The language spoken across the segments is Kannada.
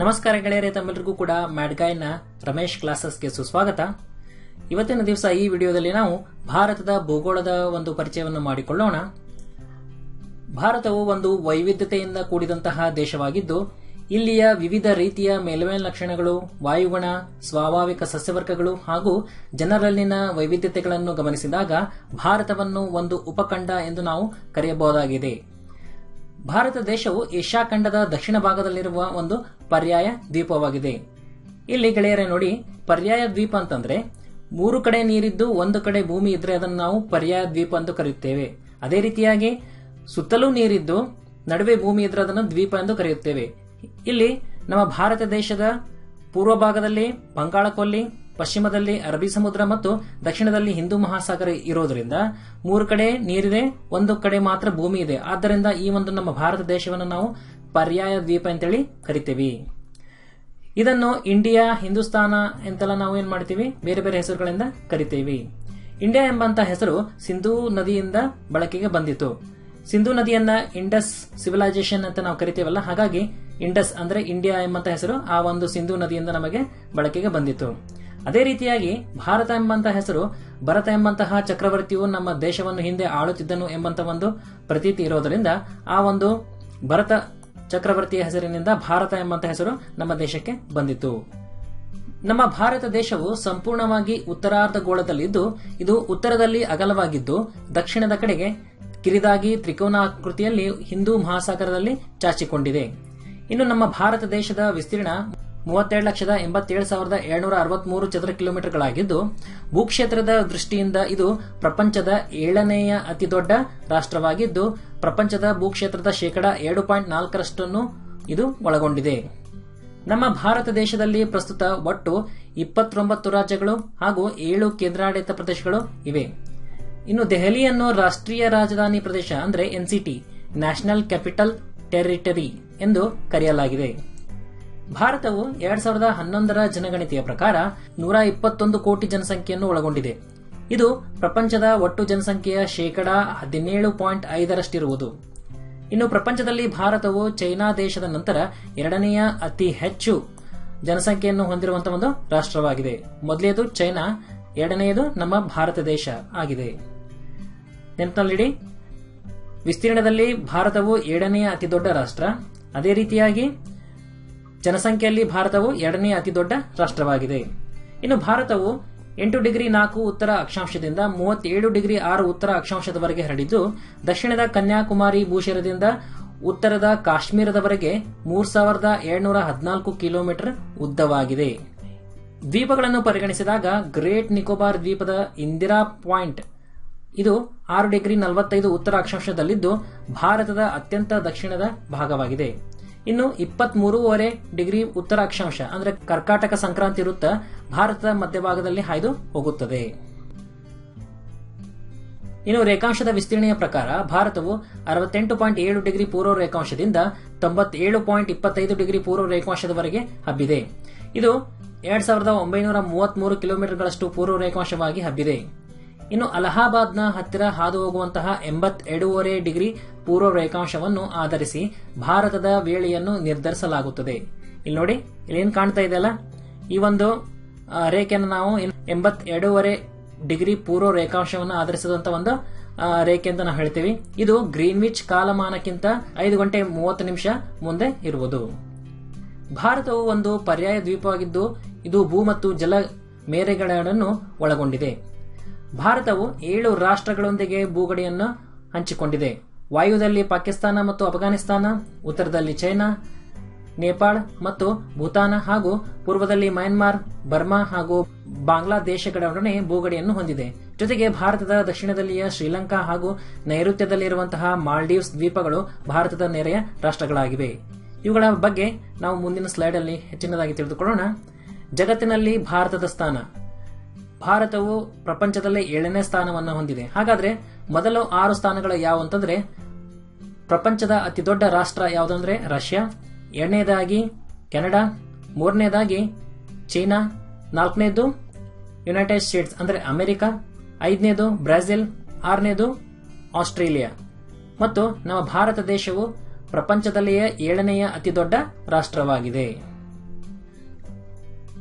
ನಮಸ್ಕಾರ ಗೆಳೆಯರೇ ತಮ್ಮೆಲ್ಲರಿಗೂ ಕೂಡ ಮ್ಯಾಡ್ಗಾಯ್ನ ರಮೇಶ್ ಕ್ಲಾಸಸ್ಗೆ ಸುಸ್ವಾಗತ. ಇವತ್ತಿನ ದಿವಸ ಈ ವಿಡಿಯೋದಲ್ಲಿ ನಾವು ಭಾರತದ ಭೂಗೋಳದ ಒಂದು ಪರಿಚಯವನ್ನು ಮಾಡಿಕೊಳ್ಳೋಣ. ಭಾರತವು ಒಂದು ವೈವಿಧ್ಯತೆಯಿಂದ ಕೂಡಿದಂತಹ ದೇಶವಾಗಿದ್ದು, ಇಲ್ಲಿಯ ವಿವಿಧ ರೀತಿಯ ಮೇಲ್ಮೈ ಲಕ್ಷಣಗಳು, ವಾಯುಗುಣ, ಸ್ವಾಭಾವಿಕ ಸಸ್ಯವರ್ಗಗಳು ಹಾಗೂ ಜನರಲ್ಲಿನ ವೈವಿಧ್ಯತೆಗಳನ್ನು ಗಮನಿಸಿದಾಗ ಭಾರತವನ್ನು ಒಂದು ಉಪಖಂಡ ಎಂದು ನಾವು ಕರೆಯಬಹುದಾಗಿದೆ. ಭಾರತ ದೇಶವು ಏಷ್ಯಾ ಖಂಡದ ದಕ್ಷಿಣ ಭಾಗದಲ್ಲಿರುವ ಒಂದು ಪರ್ಯಾಯ ದ್ವೀಪವಾಗಿದೆ. ಇಲ್ಲಿ ಗೆಳೆಯರೆ ನೋಡಿ, ಪರ್ಯಾಯ ದ್ವೀಪ ಅಂತಂದ್ರೆ, ಮೂರು ಕಡೆ ನೀರಿದ್ದು ಒಂದು ಕಡೆ ಭೂಮಿ ಇದ್ರೆ ಅದನ್ನು ನಾವು ಪರ್ಯಾಯ ದ್ವೀಪ ಎಂದು ಕರೆಯುತ್ತೇವೆ. ಅದೇ ರೀತಿಯಾಗಿ, ಸುತ್ತಲೂ ನೀರಿದ್ದು ನಡುವೆ ಭೂಮಿ ಇದ್ರೆ ಅದನ್ನು ದ್ವೀಪ ಎಂದು ಕರೆಯುತ್ತೇವೆ. ಇಲ್ಲಿ ನಮ್ಮ ಭಾರತ ದೇಶದ ಪೂರ್ವ ಭಾಗದಲ್ಲಿ ಬಂಗಾಳ ಕೊಲ್ಲಿ ಪಶ್ಚಿಮದಲ್ಲಿ ಅರಬ್ಬಿ ಸಮುದ್ರ ಮತ್ತು ದಕ್ಷಿಣದಲ್ಲಿ ಹಿಂದೂ ಮಹಾಸಾಗರ ಇರೋದ್ರಿಂದ ಮೂರು ಕಡೆ ನೀರಿದೆ, ಒಂದು ಕಡೆ ಮಾತ್ರ ಭೂಮಿ ಇದೆ. ಆದ್ದರಿಂದ ಈ ಒಂದು ನಮ್ಮ ಭಾರತ ದೇಶವನ್ನು ನಾವು ಪರ್ಯಾಯ ದ್ವೀಪ ಅಂತೇಳಿ ಕರಿತೀವಿ. ಇದನ್ನು ಇಂಡಿಯಾ, ಹಿಂದೂಸ್ತಾನ ಎಂತೆಲ್ಲ ನಾವು ಏನ್ ಮಾಡ್ತೀವಿ? ಬೇರೆ ಬೇರೆ ಹೆಸರುಗಳಿಂದ ಕರಿತೀವಿ. ಇಂಡಿಯಾ ಎಂಬಂತ ಹೆಸರು ಸಿಂಧೂ ನದಿಯಿಂದ ಬಳಕೆಗೆ ಬಂದಿತು ಸಿಂಧೂ ನದಿಯನ್ನ ಇಂಡಸ್ ಸಿವಿಲೈಸೇಷನ್ ಅಂತ ನಾವು ಕರಿತೀವಲ್ಲ, ಹಾಗಾಗಿ ಇಂಡಸ್ ಅಂದ್ರೆ ಇಂಡಿಯಾ ಎಂಬಂತ ಹೆಸರು ಆ ಒಂದು ಸಿಂಧೂ ನದಿಯಿಂದ ನಮಗೆ ಬಳಕೆಗೆ ಬಂದಿತು ಅದೇ ರೀತಿಯಾಗಿ ಭಾರತ ಎಂಬಂತಹ ಹೆಸರು, ಭರತ ಎಂಬಂತಹ ಚಕ್ರವರ್ತಿಯು ನಮ್ಮ ದೇಶವನ್ನು ಹಿಂದೆ ಆಳುತ್ತಿದ್ದನು ಎಂಬಂತ ಒಂದು ಪ್ರತೀತಿ ಇರೋದರಿಂದ ಆ ಒಂದು ಭರತ ಚಕ್ರವರ್ತಿಯ ಹೆಸರಿನಿಂದ ಭಾರತ ಎಂಬಂತ ಹೆಸರು ನಮ್ಮ ದೇಶಕ್ಕೆ ಬಂದಿತು ನಮ್ಮ ಭಾರತ ದೇಶವು ಸಂಪೂರ್ಣವಾಗಿ ಉತ್ತರಾರ್ಧ ಗೋಳದಲ್ಲಿದ್ದು ಇದು ಉತ್ತರದಲ್ಲಿ ಅಗಲವಾಗಿದ್ದು, ದಕ್ಷಿಣದ ಕಡೆಗೆ ಕಿರಿದಾಗಿ ತ್ರಿಕೋನಾಕೃತಿಯಲ್ಲಿ ಹಿಂದೂ ಮಹಾಸಾಗರದಲ್ಲಿ ಚಾಚಿಕೊಂಡಿದೆ. ಇನ್ನು ನಮ್ಮ ಭಾರತ ದೇಶದ ವಿಸ್ತೀರ್ಣ ಮೂವತ್ತೆರಡು ಲಕ್ಷದ ಎಂಬತ್ತೇಳು ಸಾವಿರದ ಏಳ್ನೂರ ಅರವತ್ಮೂರು ಚದರ ಕಿಲೋಮೀಟರ್ಗಳಾಗಿದ್ದು, ಭೂಕ್ಷೇತ್ರದ ದೃಷ್ಟಿಯಿಂದ ಇದು ಪ್ರಪಂಚದ ಏಳನೆಯ ಅತಿ ದೊಡ್ಡ ರಾಷ್ಟ್ರವಾಗಿದ್ದು, ಪ್ರಪಂಚದ ಭೂಕ್ಷೇತ್ರದ ಶೇಕಡ ಎರಡು ಪಾಯಿಂಟ್ ನಾಲ್ಕರಷ್ಟನ್ನು ಇದು ಒಳಗೊಂಡಿದೆ. ನಮ್ಮ ಭಾರತ ದೇಶದಲ್ಲಿ ಪ್ರಸ್ತುತ ಒಟ್ಟು ಇಪ್ಪತ್ತೊಂಬತ್ತು ರಾಜ್ಯಗಳು ಹಾಗೂ ಏಳು ಕೇಂದ್ರಾಡಳಿತ ಪ್ರದೇಶಗಳು ಇವೆ. ಇನ್ನು ದೆಹಲಿಯನ್ನು ರಾಷ್ಟ್ರೀಯ ರಾಜಧಾನಿ ಪ್ರದೇಶ ಅಂದ್ರೆ ಎನ್ಸಿಟಿ, ನ್ಯಾಷನಲ್ ಕ್ಯಾಪಿಟಲ್ ಟೆರಿಟರಿ ಎಂದು ಕರೆಯಲಾಗಿದೆ. ಭಾರತವು ಎರಡ್ ಸಾವಿರದ ಹನ್ನೊಂದರ ಜನಗಣತಿಯ ಪ್ರಕಾರ ನೂರ ಇಪ್ಪತ್ತೊಂದು ಕೋಟಿ ಜನಸಂಖ್ಯೆಯನ್ನು ಒಳಗೊಂಡಿದೆ. ಇದು ಪ್ರಪಂಚದ ಒಟ್ಟು ಜನಸಂಖ್ಯೆಯ ಶೇಕಡಾ ಹದಿನೇಳು ಪಾಯಿಂಟ್ ಐದರಷ್ಟಿರುವುದು. ಇನ್ನು ಪ್ರಪಂಚದಲ್ಲಿ ಭಾರತವು ಚೈನಾ ದೇಶದ ನಂತರ ಎರಡನೆಯ ಅತಿ ಹೆಚ್ಚು ಜನಸಂಖ್ಯೆಯನ್ನು ಹೊಂದಿರುವಂತಹ ಒಂದು ರಾಷ್ಟ್ರವಾಗಿದೆ. ಮೊದಲನೆಯದು ಚೈನಾ, ಎರಡನೆಯದು ನಮ್ಮ ಭಾರತ ದೇಶ ಆಗಿದೆ. ನೆನಪಿನಲ್ಲಿಡಿ, ವಿಸ್ತೀರ್ಣದಲ್ಲಿ ಭಾರತವು ಏಳನೆಯ ಅತಿ ದೊಡ್ಡ ರಾಷ್ಟ್ರ. ಅದೇ ರೀತಿಯಾಗಿ ಜನಸಂಖ್ಯೆಯಲ್ಲಿ ಭಾರತವು ಎರಡನೇ ಅತಿ ದೊಡ್ಡ ರಾಷ್ಟ್ರವಾಗಿದೆ. ಇನ್ನು ಭಾರತವು ಎಂಟು ಡಿಗ್ರಿ ನಾಲ್ಕು ಉತ್ತರ ಅಕ್ಷಾಂಶದಿಂದ ಮೂವತ್ತೇಳು ಡಿಗ್ರಿ ಆರು ಉತ್ತರ ಅಕ್ಷಾಂಶದವರೆಗೆ ಹರಡಿದ್ದು, ದಕ್ಷಿಣದ ಕನ್ಯಾಕುಮಾರಿ ಭೂಶರದಿಂದ ಉತ್ತರದ ಕಾಶ್ಮೀರದವರೆಗೆ ಮೂರ್ ಸಾವಿರದ ಏಳ್ನೂರ ಹದಿನಾಲ್ಕು ಕಿಲೋಮೀಟರ್ ಉದ್ದವಾಗಿದೆ. ದ್ವೀಪಗಳನ್ನು ಪರಿಗಣಿಸಿದಾಗ ಗ್ರೇಟ್ ನಿಕೋಬಾರ್ ದ್ವೀಪದ ಇಂದಿರಾ ಪಾಯಿಂಟ್ ಇದು ಆರು ಡಿಗ್ರಿ ನಲವತ್ತೈದು ಉತ್ತರ ಅಕ್ಷಾಂಶದಲ್ಲಿದ್ದು, ಭಾರತದ ಅತ್ಯಂತ ದಕ್ಷಿಣದ ಭಾಗವಾಗಿದೆ. ಇನ್ನು ಇಪ್ಪತ್ಮೂರುವರೆ ಡಿಗ್ರಿ ಉತ್ತರ ಅಕ್ಷಾಂಶ ಅಂದ್ರೆ ಕರ್ಕಾಟಕ ಸಂಕ್ರಾಂತಿ ವೃತ್ತ ಭಾರತದ ಮಧ್ಯಭಾಗದಲ್ಲಿ ಹಾಯ್ದು ಹೋಗುತ್ತದೆ. ಇನ್ನು ರೇಖಾಂಶದ ವಿಸ್ತೀರ್ಣೆಯ ಪ್ರಕಾರ, ಭಾರತವು ಅರವತ್ತೆಂಟು ಪಾಯಿಂಟ್ ಏಳು ಡಿಗ್ರಿ ಪೂರ್ವ ರೇಖಾಂಶದಿಂದ ತೊಂಬತ್ತೇಳು ಪಾಯಿಂಟ್ ಇಪ್ಪತ್ತೈದು ಡಿಗ್ರಿ ಪೂರ್ವ ರೇಖಾಂಶದವರೆಗೆ ಹಬ್ಬಿದೆ. ಇದು ಎರಡ್ ಸಾವಿರದ ಒಂಬೈನೂರ ಮೂವತ್ಮೂರು ಕಿಲೋಮೀಟರ್ಗಳಷ್ಟು ಪೂರ್ವ ರೇಖಾಂಶವಾಗಿ ಹಬ್ಬಿದೆ. ಇನ್ನು ಅಲಹಾಬಾದ್ನ ಹತ್ತಿರ ಹಾದು ಹೋಗುವಂತಹ ಎಂಬತ್ತೆರಡೂವರೆ ಡಿಗ್ರಿ ಪೂರ್ವ ರೇಖಾಂಶವನ್ನು ಆಧರಿಸಿ ಭಾರತದ ವೇಳೆಯನ್ನು ನಿರ್ಧರಿಸಲಾಗುತ್ತದೆ. ಇಲ್ಲಿ ನೋಡಿ, ಇಲ್ಲೇನು ಕಾಣ್ತಾ ಇದೆಯಲ್ಲ ಈ ಒಂದು ರೇಖೆಯನ್ನು ನಾವು ಎಂಬತ್ತೆರಡೂವರೆ ಡಿಗ್ರಿ ಪೂರ್ವ ರೇಖಾಂಶವನ್ನು ಆಧರಿಸಿದಂತ ಒಂದು ರೇಖೆ ಅಂತ ನಾವು ಹೇಳ್ತೀವಿ. ಇದು ಗ್ರೀನ್ವಿಚ್ ಕಾಲಮಾನಕ್ಕಿಂತ ಐದು ಗಂಟೆ ಮೂವತ್ತು ನಿಮಿಷ ಮುಂದೆ ಇರುವುದು. ಭಾರತವು ಒಂದು ಪರ್ಯಾಯ ದ್ವೀಪವಾಗಿದ್ದು, ಇದು ಭೂ ಮತ್ತು ಜಲ ಮೇರೆಗಳನ್ನು ಒಳಗೊಂಡಿದೆ. ಭಾರತವು ಏಳು ರಾಷ್ಟ್ರಗಳೊಂದಿಗೆ ಭೂಗಡಿಯನ್ನು ಹಂಚಿಕೊಂಡಿದೆ. ವಾಯುದಲ್ಲಿ ಪಾಕಿಸ್ತಾನ ಮತ್ತು ಅಫ್ಘಾನಿಸ್ತಾನ, ಉತ್ತರದಲ್ಲಿ ಚೈನಾ, ನೇಪಾಳ ಮತ್ತು ಭೂತಾನ ಹಾಗೂ ಪೂರ್ವದಲ್ಲಿ ಮ್ಯಾನ್ಮಾರ್, ಬರ್ಮಾ ಹಾಗೂ ಬಾಂಗ್ಲಾದೇಶಗಳೊಡನೆ ಭೂಗಡಿಯನ್ನು ಹೊಂದಿದೆ. ಜೊತೆಗೆ ಭಾರತದ ದಕ್ಷಿಣದಲ್ಲಿಯ ಶ್ರೀಲಂಕಾ ಹಾಗೂ ನೈಋತ್ಯದಲ್ಲಿರುವಂತಹ ಮಾಲ್ಡೀವ್ಸ್ ದ್ವೀಪಗಳು ಭಾರತದ ನೆರೆಯ ರಾಷ್ಟ್ರಗಳಾಗಿವೆ. ಇವುಗಳ ಬಗ್ಗೆ ನಾವು ಮುಂದಿನ ಸ್ಲೈಡ್ ಅಲ್ಲಿ ಹೆಚ್ಚಿನದಾಗಿ ತಿಳಿದುಕೊಳ್ಳೋಣ. ಜಗತ್ತಿನಲ್ಲಿ ಭಾರತದ ಸ್ಥಾನ. ಭಾರತವು ಪ್ರಪಂಚದಲ್ಲೇ ಏಳನೇ ಸ್ಥಾನವನ್ನು ಹೊಂದಿದೆ. ಹಾಗಾದ್ರೆ ಮೊದಲು ಆರು ಸ್ಥಾನಗಳು ಯಾವ ಅಂತಂದ್ರೆ, ಪ್ರಪಂಚದ ಅತಿ ದೊಡ್ಡ ರಾಷ್ಟ್ರ ಯಾವುದಂದ್ರೆ ರಷ್ಯಾ. ಎರಡನೇದಾಗಿ ಕೆನಡಾ. ಮೂರನೇದಾಗಿ ಚೀನಾ. ನಾಲ್ಕನೇದು ಯುನೈಟೆಡ್ ಸ್ಟೇಟ್ಸ್ ಅಂದ್ರೆ ಅಮೆರಿಕ. ಐದನೇದು ಬ್ರೆಜಿಲ್. ಆರನೇದು ಆಸ್ಟ್ರೇಲಿಯಾ. ಮತ್ತು ನಮ್ಮ ಭಾರತ ದೇಶವು ಪ್ರಪಂಚದಲ್ಲಿಯೇ ಏಳನೆಯ ಅತಿ ದೊಡ್ಡ ರಾಷ್ಟ್ರವಾಗಿದೆ.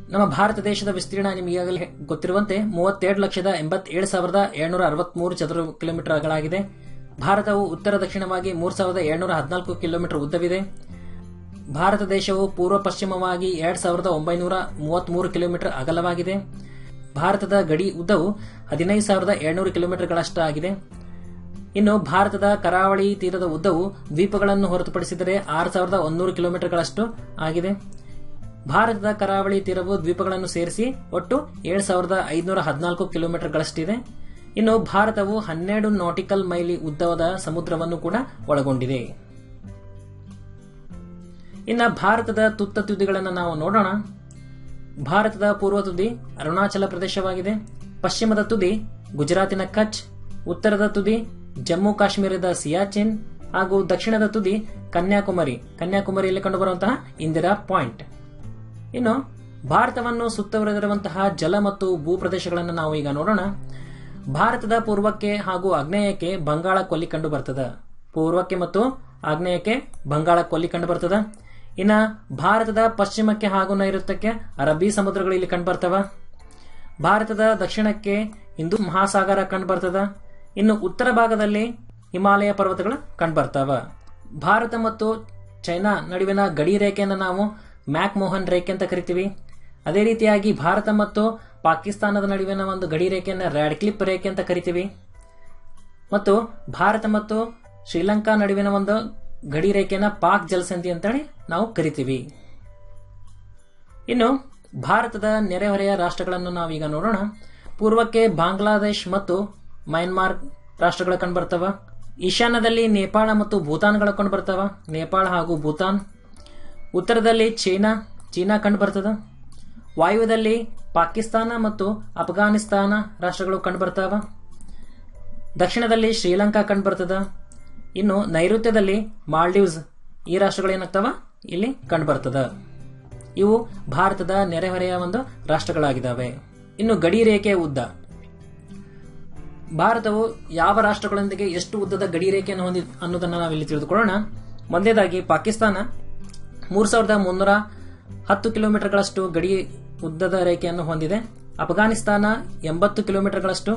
ನಮ್ಮ ಭಾರತ ದೇಶದ ವಿಸ್ತೀರ್ಣ ನಿಮಗೆ ಈಗಾಗಲೇ ಗೊತ್ತಿರುವಂತೆ ಮೂವತ್ತೆರಡು ಲಕ್ಷದ ಎಂಬತ್ತೇಳು ಸಾವಿರದ ಏಳ್ನೂರ ಅರವತ್ಮೂರು ಚದುರ ಕಿಲೋಮೀಟರ್ಗಳಾಗಿದೆ. ಭಾರತವು ಉತ್ತರ ದಕ್ಷಿಣವಾಗಿ ಮೂರು ಸಾವಿರದ ಏಳ್ನೂರ ಹದಿನಾಲ್ಕು ಕಿಲೋಮೀಟರ್ ಉದ್ದವಿದೆ. ಭಾರತ ದೇಶವು ಪೂರ್ವ ಪಶ್ಚಿಮವಾಗಿ ಎರಡು ಸಾವಿರದ ಒಂಬೈನೂರ ಮೂವತ್ಮೂರು ಕಿಲೋಮೀಟರ್ ಅಗಲವಾಗಿದೆ. ಭಾರತದ ಗಡಿ ಉದ್ದವು ಹದಿನೈದು ಸಾವಿರದ ಏಳ್ನೂರು ಕಿಲೋಮೀಟರ್ಗಳಷ್ಟಾಗಿದೆ ಇನ್ನು ಭಾರತದ ಕರಾವಳಿ ತೀರದ ಉದ್ದವು ದ್ವೀಪಗಳನ್ನು ಹೊರತುಪಡಿಸಿದರೆ ಆರು ಸಾವಿರದ ಒಂದೂರು ಕಿಲೋಮೀಟರ್ಗಳಷ್ಟು ಆಗಿದೆ. ಭಾರತದ ಕರಾವಳಿ ತೀರವು ದ್ವೀಪಗಳನ್ನು ಸೇರಿಸಿ ಒಟ್ಟು ಏಳು ಸಾವಿರದ ಐದುನೂರ ಹದಿನಾಲ್ಕು ಕಿಲೋಮೀಟರ್ಗಳಷ್ಟಿದೆ. ಇನ್ನು ಭಾರತವು ಹನ್ನೆರಡು ನಾಟಿಕಲ್ ಮೈಲಿ ಉದ್ದವಾದ ಸಮುದ್ರವನ್ನು ಕೂಡ ಒಳಗೊಂಡಿದೆ. ಇನ್ನು ಭಾರತದ ತುತ್ತ ತುದಿಗಳನ್ನು ನಾವು ನೋಡೋಣ. ಭಾರತದ ಪೂರ್ವ ತುದಿ ಅರುಣಾಚಲ ಪ್ರದೇಶವಾಗಿದೆ. ಪಶ್ಚಿಮದ ತುದಿ ಗುಜರಾತಿನ ಕಚ್, ಉತ್ತರದ ತುದಿ ಜಮ್ಮು ಕಾಶ್ಮೀರದ ಸಿಯಾಚಿನ್ ಹಾಗೂ ದಕ್ಷಿಣದ ತುದಿ ಕನ್ಯಾಕುಮಾರಿ. ಕನ್ಯಾಕುಮಾರಿಯಲ್ಲಿ ಕಂಡುಬರುವಂತಹ ಇಂದಿರಾ ಪಾಯಿಂಟ್. ಇನ್ನು ಭಾರತವನ್ನು ಸುತ್ತುವರೆದಿರುವಂತಹ ಜಲ ಮತ್ತು ಭೂ ಪ್ರದೇಶಗಳನ್ನು ನಾವು ಈಗ ನೋಡೋಣ. ಭಾರತದ ಪೂರ್ವಕ್ಕೆ ಹಾಗೂ ಆಗ್ನೇಯಕ್ಕೆ ಬಂಗಾಳ ಕೊಲ್ಲಿ ಕಂಡು ಬರ್ತದೆ. ಪೂರ್ವಕ್ಕೆ ಮತ್ತು ಆಗ್ನೇಯಕ್ಕೆ ಬಂಗಾಳ ಕೊಲ್ಲಿ ಕಂಡು ಬರ್ತದ. ಇನ್ನ ಭಾರತದ ಪಶ್ಚಿಮಕ್ಕೆ ಹಾಗೂ ನೈಋತ್ಯಕ್ಕೆ ಅರಬ್ಬಿ ಸಮುದ್ರಗಳು ಇಲ್ಲಿ ಕಂಡು ಬರ್ತವ. ಭಾರತದ ದಕ್ಷಿಣಕ್ಕೆ ಹಿಂದೂ ಮಹಾಸಾಗರ ಕಂಡು ಬರ್ತದ. ಇನ್ನು ಉತ್ತರ ಭಾಗದಲ್ಲಿ ಹಿಮಾಲಯ ಪರ್ವತಗಳು ಕಂಡು ಬರ್ತಾವ. ಭಾರತ ಮತ್ತು ಚೈನಾ ನಡುವಿನ ಗಡಿ ರೇಖೆಯನ್ನು ನಾವು ಮ್ಯಾಕ್ ಮೋಹನ್ ರೇಖೆ ಅಂತ ಕರಿತೀವಿ. ಅದೇ ರೀತಿಯಾಗಿ ಭಾರತ ಮತ್ತು ಪಾಕಿಸ್ತಾನದ ನಡುವಿನ ಒಂದು ಗಡಿ ರೇಖೆಯನ್ನು ರ್ಯಾಡ್ ಕ್ಲಿಪ್ ರೇಖೆ ಅಂತ ಕರಿತೀವಿ. ಮತ್ತು ಭಾರತ ಮತ್ತು ಶ್ರೀಲಂಕಾ ನಡುವಿನ ಒಂದು ಗಡಿ ರೇಖೆಯನ್ನ ಪಾಕ್ ಜಲಸಂಧಿ ಅಂತೇಳಿ ನಾವು ಕರಿತೀವಿ. ಇನ್ನು ಭಾರತದ ನೆರೆಹೊರೆಯ ರಾಷ್ಟ್ರಗಳನ್ನು ನಾವೀಗ ನೋಡೋಣ. ಪೂರ್ವಕ್ಕೆ ಬಾಂಗ್ಲಾದೇಶ್ ಮತ್ತು ಮಯನ್ಮಾರ್ ರಾಷ್ಟ್ರಗಳು ಕಂಡುಬರ್ತವ ಈಶಾನ್ಯದಲ್ಲಿ ನೇಪಾಳ ಮತ್ತು ಭೂತಾನ್ಗಳು ಕಂಡುಬರ್ತವ ನೇಪಾಳ ಹಾಗೂ ಭೂತಾನ್ ಉತ್ತರದಲ್ಲಿ ಚೀನಾ ಚೀನಾ ಕಂಡು ಬರ್ತದ? ವಾಯುವ್ಯದಲ್ಲಿ ಪಾಕಿಸ್ತಾನ ಮತ್ತು ಅಫ್ಘಾನಿಸ್ತಾನ ರಾಷ್ಟ್ರಗಳು ಕಂಡು ಬರ್ತಾವ? ದಕ್ಷಿಣದಲ್ಲಿ ಶ್ರೀಲಂಕಾ ಕಂಡು ಬರ್ತದ? ಇನ್ನು ನೈಋತ್ಯದಲ್ಲಿ ಮಾಲ್ಡೀವ್ಸ್ ಈ ರಾಷ್ಟ್ರಗಳು ಏನಾಗ್ತಾವ? ಇಲ್ಲಿ ಕಂಡು ಬರ್ತದ. ಇವು ಭಾರತದ ನೆರೆಹೊರೆಯ ಒಂದು ರಾಷ್ಟ್ರಗಳಾಗಿದ್ದಾವೆ. ಇನ್ನು ಗಡಿ ರೇಖೆಯ ಉದ್ದ. ಭಾರತವು ಯಾವ ರಾಷ್ಟ್ರಗಳೊಂದಿಗೆ ಎಷ್ಟು ಉದ್ದದ ಗಡಿ ರೇಖೆಯನ್ನು ಹೊಂದಿ, ಅನ್ನೋದನ್ನು ನಾವಿಲ್ಲಿ ತಿಳಿದುಕೊಳ್ಳೋಣ. ಮೊದಲೇದಾಗಿ ಪಾಕಿಸ್ತಾನ ಮೂರು ಸಾವಿರದ ಮುನ್ನೂರ ಹತ್ತು ಕಿಲೋಮೀಟರ್ಗಳಷ್ಟು ಗಡಿ ಉದ್ದದ ರೇಖೆಯನ್ನು ಹೊಂದಿದೆ. ಅಫ್ಘಾನಿಸ್ತಾನ ಎಂಬತ್ತು ಕಿಲೋಮೀಟರ್ಗಳಷ್ಟು,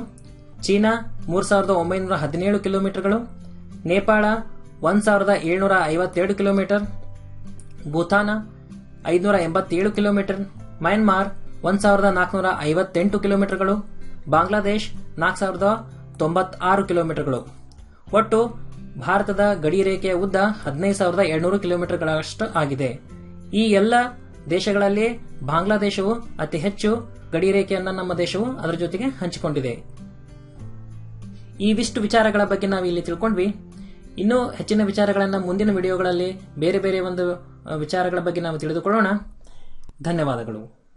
ಚೀನಾ ಮೂರು ಸಾವಿರದ ಒಂಬೈನೂರ ಹದಿನೇಳು ಕಿಲೋಮೀಟರ್ಗಳು, ನೇಪಾಳ ಒಂದು ಸಾವಿರದ ಏಳ್ನೂರ ಐವತ್ತೇಳು ಕಿಲೋಮೀಟರ್, ಭೂತಾನ ಐದುನೂರ ಎಂಬತ್ತೇಳು ಕಿಲೋಮೀಟರ್, ಮ್ಯಾನ್ಮಾರ್ ಒಂದು ಸಾವಿರದ ನಾಲ್ಕುನೂರ ಐವತ್ತೆಂಟು ಕಿಲೋಮೀಟರ್ಗಳು, ಬಾಂಗ್ಲಾದೇಶ್ ನಾಲ್ಕು ಸಾವಿರದ ತೊಂಬತ್ತಾರು ಕಿಲೋಮೀಟರ್ಗಳು. ಒಟ್ಟು ಭಾರತದ ಗಡಿ ರೇಖೆಯ ಉದ್ದ ಹದಿನೈದು ಸಾವಿರದ ಎರಡ್ನೂರು ಕಿಲೋಮೀಟರ್ಗಳಷ್ಟು ಆಗಿದೆ. ಈ ಎಲ್ಲ ದೇಶಗಳಲ್ಲಿ ಬಾಂಗ್ಲಾದೇಶವು ಅತಿ ಹೆಚ್ಚು ಗಡಿ ರೇಖೆಯನ್ನು ನಮ್ಮ ದೇಶವು ಅದರ ಜೊತೆಗೆ ಹಂಚಿಕೊಂಡಿದೆ. ಇವಿಷ್ಟು ವಿಚಾರಗಳ ಬಗ್ಗೆ ನಾವು ಇಲ್ಲಿ ತಿಳ್ಕೊಂಡ್ವಿ. ಇನ್ನೂ ಹೆಚ್ಚಿನ ವಿಚಾರಗಳನ್ನು ಮುಂದಿನ ವಿಡಿಯೋಗಳಲ್ಲಿ ಬೇರೆ ಬೇರೆ ಒಂದು ವಿಚಾರಗಳ ಬಗ್ಗೆ ನಾವು ತಿಳಿದುಕೊಳ್ಳೋಣ. ಧನ್ಯವಾದಗಳು.